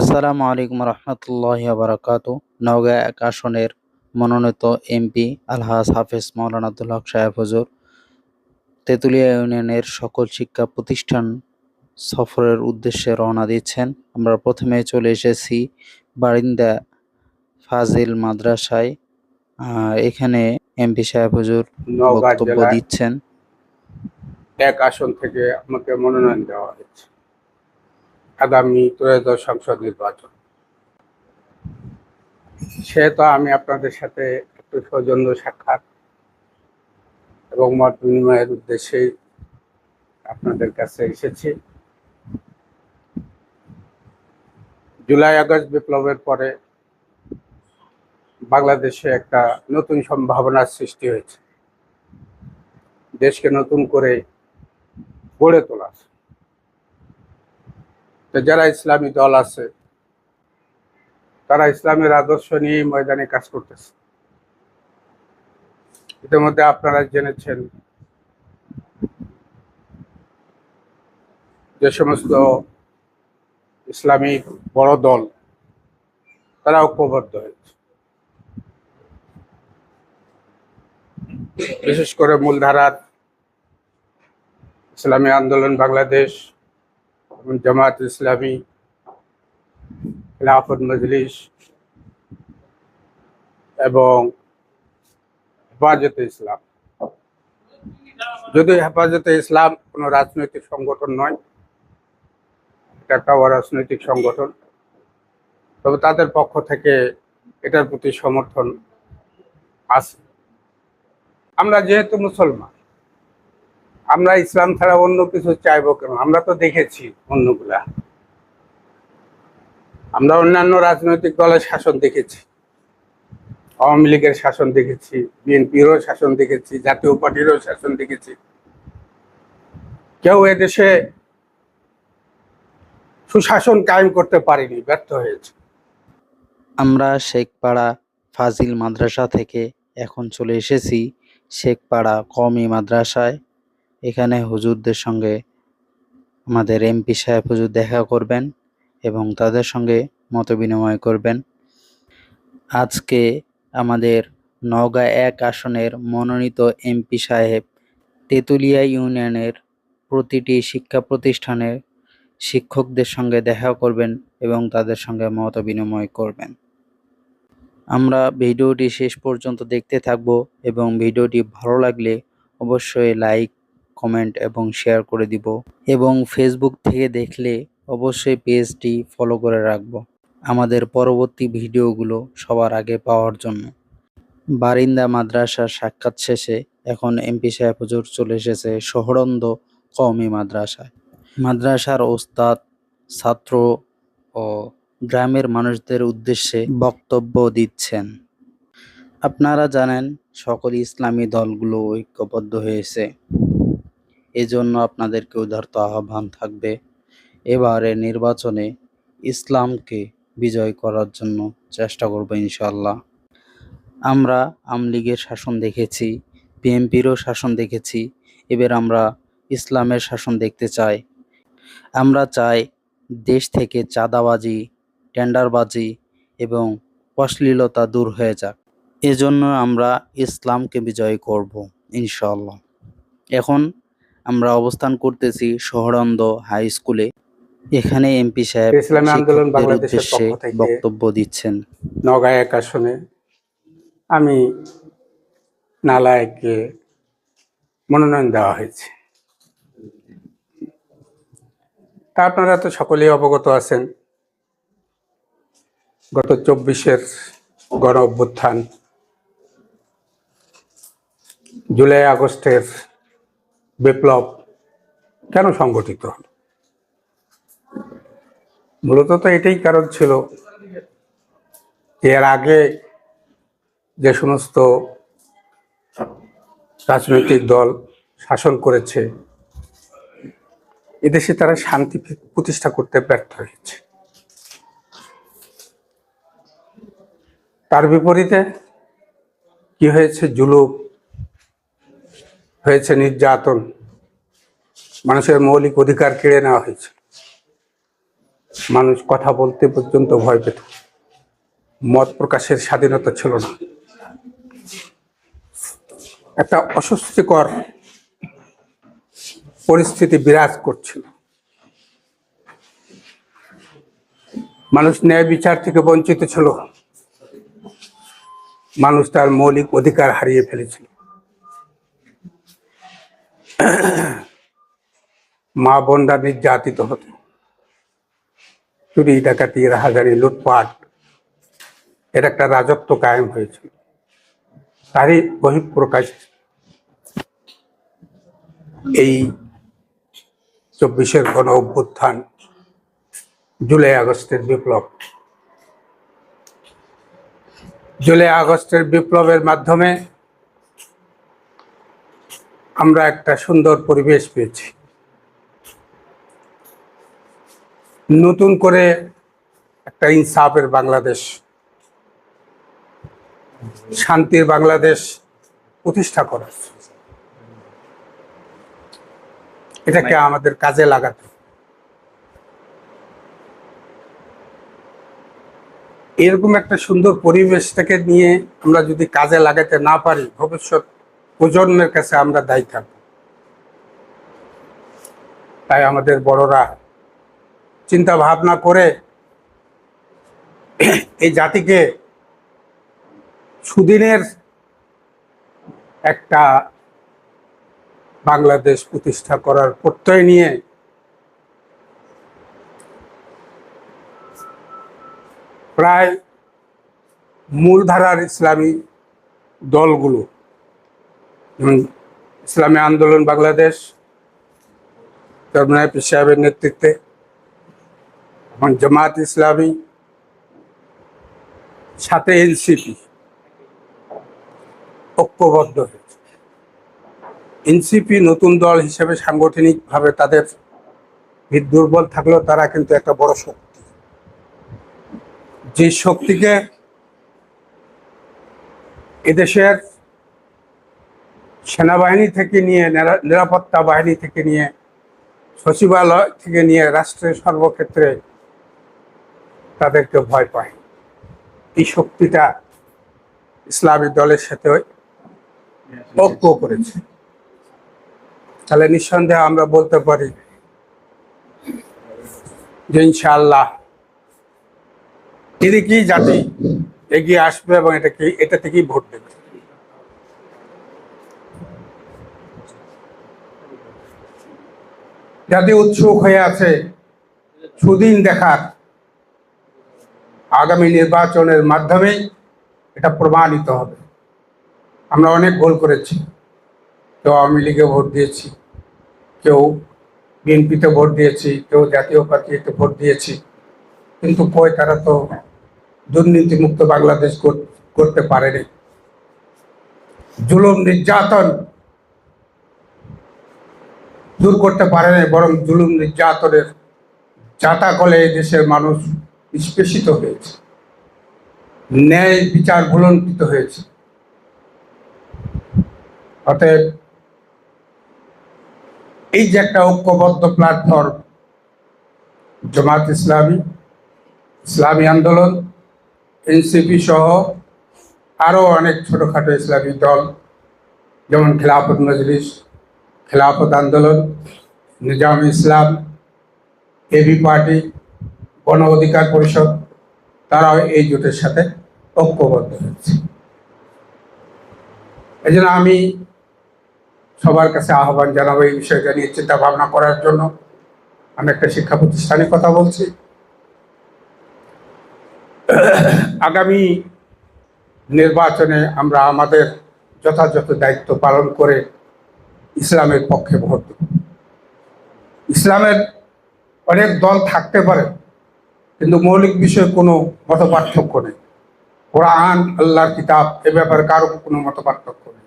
আসসালামু আলাইকুম রহমতুল্লাহ বারাকাতু। নওগাঁ এক আসনের মনোনীত এমপি আলহাজ হাফেজ মাওলানা আব্দুল হক সাহেব হুজুর। তেঁতুলিয়া ইউনিয়নের সকল শিক্ষা প্রতিষ্ঠান সফরের উদ্দেশ্যে রওনা দিচ্ছেন। আমরা প্রথমে চলে এসেছি বারিন্দা ফাজিল মাদ্রাসায়। এখানে এমপি সাহেব হুজুর বক্তব্য দিচ্ছেন। এক আসন থেকে আমাকে মনোনয়ন দেওয়া হয়েছে। আগামী ত্রয়োদশ সংসদ নির্বাচন। সেহেতু আমি আপনাদের সাথে একটু সৌজন্য সাক্ষাৎ এবং মত বিনিময়ের উদ্দেশ্যে আপনাদের কাছে এসেছি। জুলাই, আগস্ট বিপ্লবের পরে বাংলাদেশে একটা নতুন সম্ভাবনার সৃষ্টি হয়েছে। দেশকে নতুন করে গড়ে তোলা যারা ইসলামী দল আছে, তারা ইসলামের আদর্শ নিয়ে ময়দানে কাজ করতেছে। ইতিমধ্যে আপনারা জেনেছেন যে সমস্ত ইসলামিক বড় দল, তারা ঐক্যবদ্ধ হয়েছে। বিশেষ করে মূলধারার ইসলামী আন্দোলন বাংলাদেশ জামাত ইসলামী, খেলাফত মজলিস এবং হেফাজতে ইসলাম। যদিও হেফাজতে ইসলাম কোনো রাজনৈতিক সংগঠন নয়, এটা একটা অরাজনৈতিক সংগঠন, তবে তাদের পক্ষ থেকে এটার প্রতি সমর্থন আছে। আমরা যেহেতু মুসলমান আমরা ইসলাম ছাড়া অন্য কিছু চাইব কেন? আমরা তো দেখেছি অন্যগুলা। আমরা অন্যান্য রাজনৈতিক দলের শাসন দেখেছি। আওয়ামী লীগের শাসন দেখেছি, বিএনপিরও শাসন দেখেছি, জাতীয় পার্টিরও শাসন দেখেছি। কেউ এদেশে সুশাসন কায়েম করতে পারেনি, ব্যর্থ হয়েছে। আমরা শেখপাড়া ফাজিল মাদ্রাসা থেকে এখন চলে এসেছি। শেখপাড়া কওমি মাদ্রাসায় এখানে হুজুরদের সঙ্গে আমাদের এমপি সাহেব হুজুর দেখা করবেন এবং তাদের সঙ্গে মত বিনিময় করবেন। আজকে আমাদের নওগাঁ এক আসনের মনোনীত এমপি সাহেব তেঁতুলিয়া ইউনিয়নের প্রতিটি শিক্ষা প্রতিষ্ঠানের শিক্ষকদের সঙ্গে দেখা করবেন এবং তাদের সঙ্গে মত বিনিময় করবেন। আমরা ভিডিওটি শেষ পর্যন্ত দেখতে থাকব এবং ভিডিওটি ভালো লাগলে অবশ্যই লাইক কমেন্ট এবং শেয়ার করে দিব। এবং ফেসবুক থেকে দেখলে অবশ্যই পেজটি ফলো করে রাখব। আমাদের পরবর্তী ভিডিওগুলো সবার আগে পাওয়ার জন্য। বারিন্দা মাদ্রাসার সাক্ষাৎ শেষে এখন এমপি সাহেব হুজুর চলে এসেছে শহরন্দ কওমি মাদ্রাসায়। মাদ্রাসার ওস্তাদ, ছাত্র ও গ্রামের মানুষদের উদ্দেশ্যে বক্তব্য দিচ্ছেন। আপনারা জানেন, সকল ইসলামী দলগুলো ঐক্যবদ্ধ হয়েছে। এজন্য আপনাদেরকে উদারত আহ্বান থাকবে। এবারে নির্বাচনে ইসলামকে বিজয় করার জন্য চেষ্টা করব ইনশাল্লাহ আমরা আমলীগের শাসন দেখেছি, বিএনপিরও শাসন দেখেছি, এবার আমরা ইসলামের শাসন দেখতে চাই। আমরা চাই দেশ থেকে চাঁদাবাজি, টেন্ডারবাজি এবং অশ্লীলতা দূর হয়ে যাক। এজন্য আমরা ইসলামকে বিজয় করব ইনশাল্লাহ এখন আমরা অবস্থান করতেছি শহরান্দ হাই স্কুলে। এখানে এমপি সাহেব ইসলামী আন্দোলন বাংলাদেশের পক্ষ থেকে বক্তব্য দিচ্ছেন। নগাঁ এক আসনে আমি নালায়কে মনোনয়ন দেওয়া হয়েছে। তা আপনারা তো সকলেই অবগত আছেন। গত চব্বিশের গণ অভ্যুত্থান জুলাই আগস্টের বিপ্লব কেন সংগঠিত হল? মূলত তো এটাই কারণ ছিল। এর আগে যে সমস্ত রাজনৈতিক দল শাসন করেছে, এদেশে তারা শান্তি প্রতিষ্ঠা করতে ব্যর্থ হয়েছে। তার বিপরীতে কি হয়েছে? জুলুম হয়েছে নির্যাতন। মানুষের মৌলিক অধিকার কেড়ে নেওয়া হয়েছে। মানুষ কথা বলতে পর্যন্ত ভয় পেত। মত প্রকাশের স্বাধীনতা ছিল না। একটা অস্বস্তিকর পরিস্থিতি বিরাজ করছিল। মানুষ ন্যায় বিচার থেকে বঞ্চিত ছিল। মানুষ তার মৌলিক অধিকার হারিয়ে ফেলেছিল। মা বোনরা নির্যাতিত হতো। চুরি ডাকাতি রাহাজানি লুটপাট, এর একটা রাজত্ব কায়েম হয়েছিল। তারই বহিঃপ্রকাশ এই চব্বিশের গণ অভ্যুত্থান জুলাই আগস্টের বিপ্লব। জুলাই আগস্টের বিপ্লবের মাধ্যমে আমরা একটা সুন্দর পরিবেশ পেয়েছি। নতুন করে একটা ইনসাফের বাংলাদেশ, শান্তির বাংলাদেশ প্রতিষ্ঠা করা। এটাকে আমাদের কাজে লাগাতে এরকম একটা সুন্দর পরিবেশটাকে নিয়ে আমরা যদি কাজে লাগাতে না পারি, ভবিষ্যৎ প্রজন্মের কাছে আমরা দায়ী থাকব। তাই আমাদের বড়রা চিন্তা ভাবনা করে এই জাতিকে সুদিনের একটা বাংলাদেশ প্রতিষ্ঠা করার প্রত্যয় নিয়ে প্রায় মূলধারার ইসলামী দলগুলো ইসলামী আন্দোলন বাংলাদেশ চরমনায় সাহেবের নেতৃত্বে এবং জামাত ইসলামী, সাথে এনসিপি ঐক্যবদ্ধ হয়েছে। এনসিপি নতুন দল হিসেবে সাংগঠনিকভাবে তাদের ভিত দুর্বল থাকলেও তারা কিন্তু একটা বড় শক্তি। যে শক্তিকে এদেশের সেনাবাহিনী থেকে নিয়ে নিরাপত্তা বাহিনী থেকে নিয়ে, সচিবালয় থেকে নিয়ে রাষ্ট্রের সর্বক্ষেত্রে তাদেরকে ভয় পায়। এই শক্তিটা ইসলামী দলের সাথে ঐক্য করেছে। তাহলে নিঃসন্দেহে আমরা বলতে পারি যে ইনশাআল্লাহ এদিকেই জাতি এগিয়ে আসবে এবং এটাকে এটা থেকেই ভোট দেবে। জাতি উৎসুক হয়ে আছে, সুদিন দেখার আগামী নির্বাচনের মাধ্যমেই এটা প্রমাণিত হবে। আমরা অনেক গোল করেছি। কেউ আওয়ামী লীগে ভোট দিয়েছি, কেউ বিএনপিতে ভোট দিয়েছি, কেউ জাতীয় পার্টিতে ভোট দিয়েছি। কিন্তু কই তারা তো দুর্নীতিমুক্ত বাংলাদেশ করতে পারেনি। জুলুম, নির্যাতন দূর করতে পারেনি বরং জুলুম নির্যাতনের জাতাকলে এই দেশের মানুষ নিষ্পেষিত হয়েছে। ন্যায় বিচার ভুলণ্ঠিত হয়েছে। অতএব এই যে একটা ঐক্যবদ্ধ প্ল্যাটফর্ম জামাত ইসলামী ইসলামী আন্দোলন, এনসিপি সহ আরও অনেক ছোটখাটো ইসলামী দল, যেমন খেলাফত মজলিস খেলাফত আন্দোলন, নিজাম ইসলাম এবি পার্টি গণ অধিকার পরিষদ, তারাও এই জোটের সাথে ঐক্যবদ্ধ হয়েছে। এই জন্য আমি সবার কাছে আহ্বান জানাব এই বিষয়টা নিয়ে চিন্তা ভাবনা করার জন্য। আমি একটা শিক্ষা প্রতিষ্ঠানের কথা বলছি। আগামী নির্বাচনে আমরা আমাদের যথাযথ দায়িত্ব পালন করে ইসলামের পক্ষে ভোট দেব। ইসলামের অনেক দল থাকতে পারে, কিন্তু মৌলিক বিষয়ে কোনো মত পার্থক্য নেই। কোরআন, আল্লাহর কিতাব, এ ব্যাপারে কারও কোনো মত পার্থক্য নেই।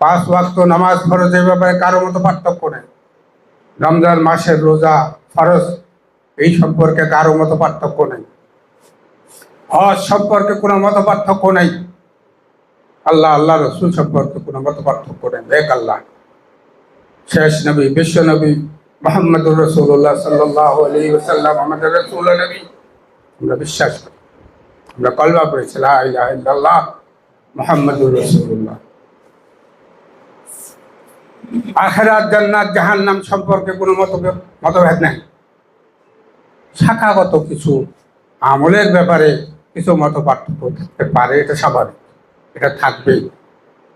পাঁচ ওয়াক্ত নামাজ ফরজ, এ ব্যাপারে কারও মতো পার্থক্য নেই। রমজান মাসের রোজা ফরজ, এই সম্পর্কে কারও মতো পার্থক্য নেই। হজ সম্পর্কে কোনো মত পার্থক্য নেই। আল্লাহ আল্লাহ রসুল সম্পর্কে কোনো মত পার্থক্য নেই। এক আল্লাহ। শেষ নবী, বিশ্ব নবী মোহাম্মদুর রসুল্লাহ সাল্লাহ আলী আমাদের রসুল নবী। আমরা বিশ্বাস করি। আমরা কলবা পড়েছি মোহাম্মদুর রসুল্লাহ আখেরাত, জান্নাত, জাহান্নাম সম্পর্কে কোনো মত মতভেদ নেই। শাখাগত কিছু আমলের ব্যাপারে কিছু মত পার্থক্য থাকতে পারে, এটা স্বাভাবিক। এটা থাকবেই।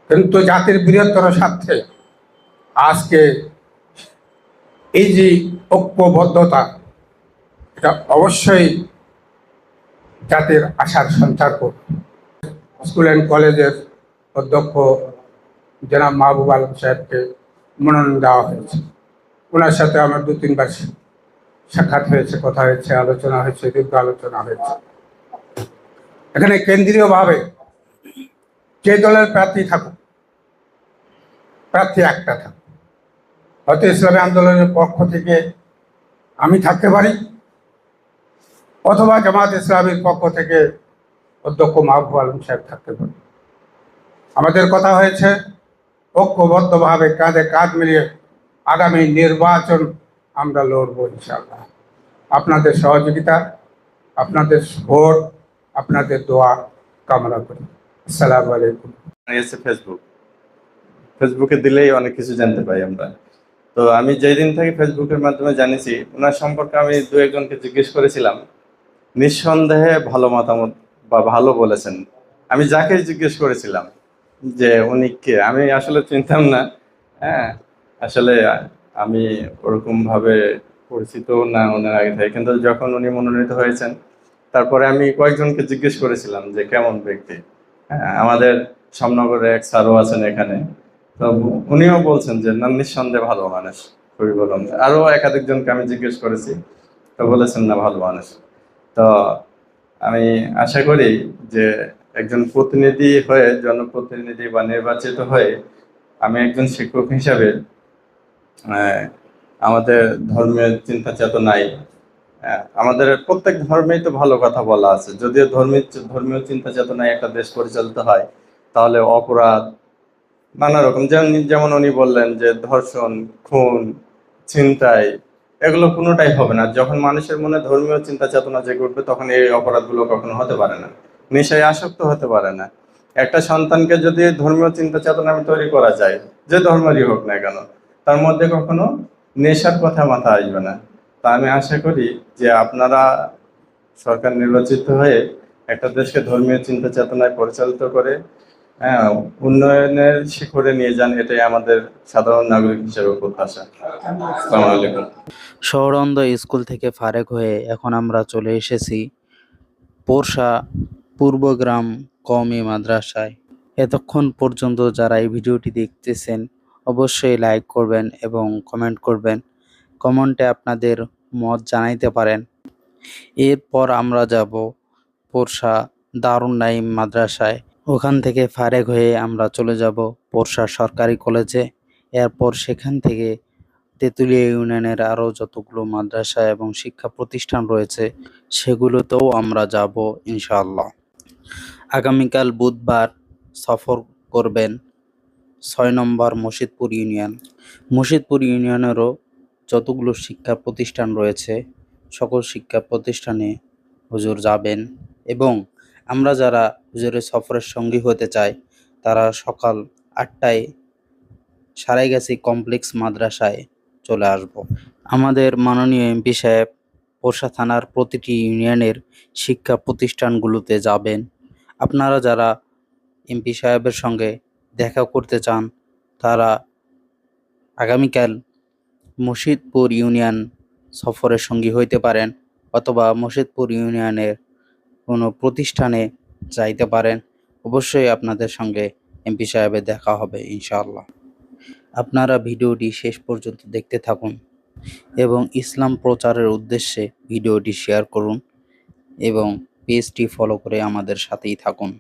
কিন্তু জাতির বৃহত্তর স্বার্থে আজকে এই যে ঐক্যবদ্ধতা, এটা অবশ্যই জাতির আশার সঞ্চার করবে। স্কুল অ্যান্ড কলেজের অধ্যক্ষ জনাব মাহবুব আলম সাহেবকে মনোনয়ন দেওয়া হয়েছে। ওনার সাথে আমার দু তিনবার সাক্ষাৎ হয়েছে, কথা হয়েছে, আলোচনা হয়েছে, দীর্ঘ আলোচনা হয়েছে। এখানে কেন্দ্রীয়ভাবে যে দলের প্রার্থী থাকুক, প্রার্থী একটা থাকুক হয়তো ইসলামী আন্দোলনের পক্ষ থেকে আমি থাকতে পারি, অথবা জামাত ইসলামের পক্ষ থেকে অধ্যক্ষ মাহবুব আলম সাহেব থাকতে পারি। আমাদের কথা হয়েছে, ঐক্যবদ্ধভাবে কাঁধে কাঁধ মিলিয়ে আগামী নির্বাচন আমরা লড়বো ইনশাল্লাহ আপনাদের সহযোগিতা, আপনাদের ভোট আপনাদের দোয়া কামনা করি। আসসালামু আলাইকুম। ফেসবুক ফেসবুকে দিলেই অনেক কিছু জানতে পাই আমরা। তো আমি যেই দিন থেকে ফেসবুকের মাধ্যমে জানিছি ওনার সম্পর্কে আমি দু একজনকে জিজ্ঞেস করেছিলাম, নিঃসন্দেহে ভালো মতামত বা ভালো বলেছেন। আমি যাকে জিজ্ঞেস করেছিলাম যে উনি কে, আমি আসলে চিনতাম না হ্যাঁ আসলে আমি ওরকম ভাবে পরিচিত না ওনার আগে থেকে। কিন্তু যখন উনি মনোনীত হয়েছেন, তারপরে আমি কয়েকজনকে জিজ্ঞেস করেছিলাম যে কেমন ব্যক্তি? হ্যাঁ আমাদের শ্যামনগরে এক স্যারও আছেন এখানে। তো উনিও বলছেন যে, না, নিঃসন্দেহে ভালো মানুষ, খুবই ভালো মানুষ। আরও একাধিক জনকে আমি জিজ্ঞেস করেছি, তো বলেছেন না, ভালো মানুষ। তো আমি আশা করি যে, একজন প্রতিনিধি হয়ে, জনপ্রতিনিধি বা নির্বাচিত হয়ে, আমি একজন শিক্ষক হিসাবে আমাদের ধর্মের চিন্তা চেতনায় আমাদের প্রত্যেক ধর্মেই তো ভালো কথা বলা আছে। যদিও ধর্মীয় ধর্মীয় চিন্তা চেতনায় একটা দেশ পরিচালিত হয়, তাহলে অপরাধ নানা রকম। যেমন উনি বললেন যে ধর্ষণ, খুন, ছিনতাই, এগুলো কোনোটাই হবে না। যখন মানুষের মনে ধর্মীয় চিন্তা চেতনা জেগে উঠবে, তখন এই অপরাধগুলো কখনো হতে পারে না। নেশায় আসক্ত হতে পারে না। একটা সন্তানকে যদি ধর্মীয় চিন্তা চেতনা তৈরি করা যায়, যে ধর্মেরই হোক না কেন, তার মধ্যে কখনো নেশার কথা মাথা আসবে না। তা আমি আশা করি যে আপনারা সরকার নির্বাচিত হয়ে একটা দেশকে ধর্মীয় চিন্তা চেতনায় পরিচালিত করে উন্নয়নের শিখরে নিয়ে যান, এটাই আমাদের সাধারণ নাগরিক হিসেবে প্রত্যাশা। শহরন্দ স্কুল থেকে ফারেক হয়ে এখন আমরা চলে এসেছি পোরশা পূর্বগ্রাম কমি মাদ্রাসায়। এতক্ষণ পর্যন্ত যারা এই ভিডিওটি দেখতেছেন, অবশ্যই লাইক করবেন এবং কমেন্ট করবেন। কমেন্টে আপনাদের মত জানাইতে পারেন। এরপর আমরা যাব পোরশা দারুণ নাইম মাদ্রাসায়। ওখান থেকে ফারেক হয়ে আমরা চলে যাব পোরশা সরকারি কলেজে। এরপর সেখান থেকে তেঁতুলিয়া ইউনিয়নের আরও যতগুলো মাদ্রাসা এবং শিক্ষা প্রতিষ্ঠান রয়েছে, সেগুলোতেও আমরা যাব ইনশাআল্লাহ। আগামীকাল বুধবার সফর করবেন ছয় নম্বর মসজিদপুর ইউনিয়ন। মসজিদপুর ইউনিয়নেরও যতগুলো শিক্ষা প্রতিষ্ঠান রয়েছে, সকল শিক্ষা প্রতিষ্ঠানে হুজুর যাবেন এবং আমরা যারা হুজুরের সফরের সঙ্গী হতে চাই, তারা সকাল আটটায় সারাইগাছি কমপ্লেক্স মাদ্রাসায় চলে আসব। আমাদের মাননীয় এমপি সাহেব পোরশা থানার প্রতিটি ইউনিয়নের শিক্ষা প্রতিষ্ঠানগুলোতে যাবেন। আপনারা যারা এমপি সাহেবের সঙ্গে দেখা করতে চান, তারা আগামীকাল মসজিদপুর ইউনিয়ন সফরের সঙ্গী হইতে পারেন অথবা মসজিদপুর ইউনিয়নের কোনো প্রতিষ্ঠানে যাইতে পারেন, অবশ্যই আপনাদের সঙ্গে এমপি সাহেবের দেখা হবে, ইনশাআল্লাহ। আপনারা ভিডিওটি শেষ পর্যন্ত দেখতে থাকুন এবং ইসলাম প্রচারের উদ্দেশ্যে ভিডিওটি শেয়ার করুন এবং পেজটি ফলো করে আমাদের সাথেই থাকুন।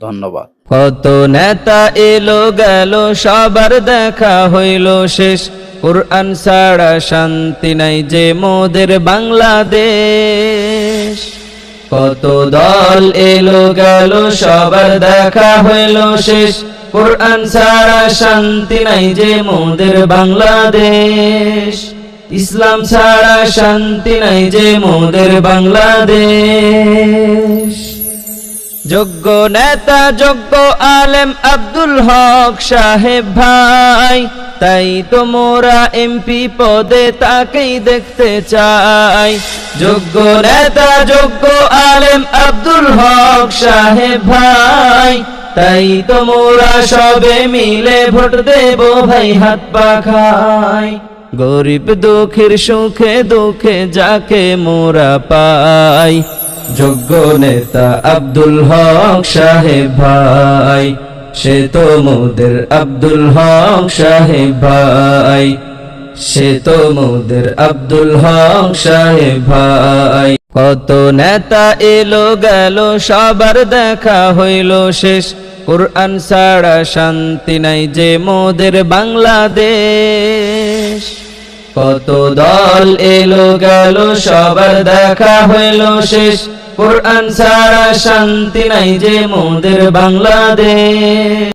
ধন্যবাদ। কত নেতা এলো গেল, সবার দেখা হইল শেষ। কোরআন ছাড়া শান্তি নাই যে মোদের বাংলাদেশ। কত দল এলো গেল, সবার দেখা হইল শেষ। কোরআন ছাড়া শান্তি নাই যে মোদের বাংলাদেশ। ইসলাম ছাড়া শান্তি নাই যে মোদের বাংলাদেশ। যোগ্য নেতা, যোগ্য আলেম আব্দুল হক সাহেব ভাই তাই তো মোরা এমপি পদে তাকেই দেখতে চাই। যোগ্য নেতা, যোগ্য আলেম আব্দুল হক সাহেব ভাই। তাই তো মোরা সবে মিলে ভোট দেব ভাই, হাত পাখাই গরিব দুঃখের সুখে দুঃখে যাকে মোরা পাই। যোগ্য নেতা আব্দুল হক সাহেব ভাই। সে তো মোদের আব্দুল হক সাহেব ভাই। সে তো মোদের আব্দুল হক সাহেব ভাই। কত নেতা এলো গেল, সবার দেখা হইল শেষ। কোরআন ছাড়া শান্তি নাই যে মোদের বাংলাদেশ। কত দল এলো গেল, সবার দেখা হইল শেষ। কোরআন সারা শান্তি নাই যে মোদের বাংলাদেশ।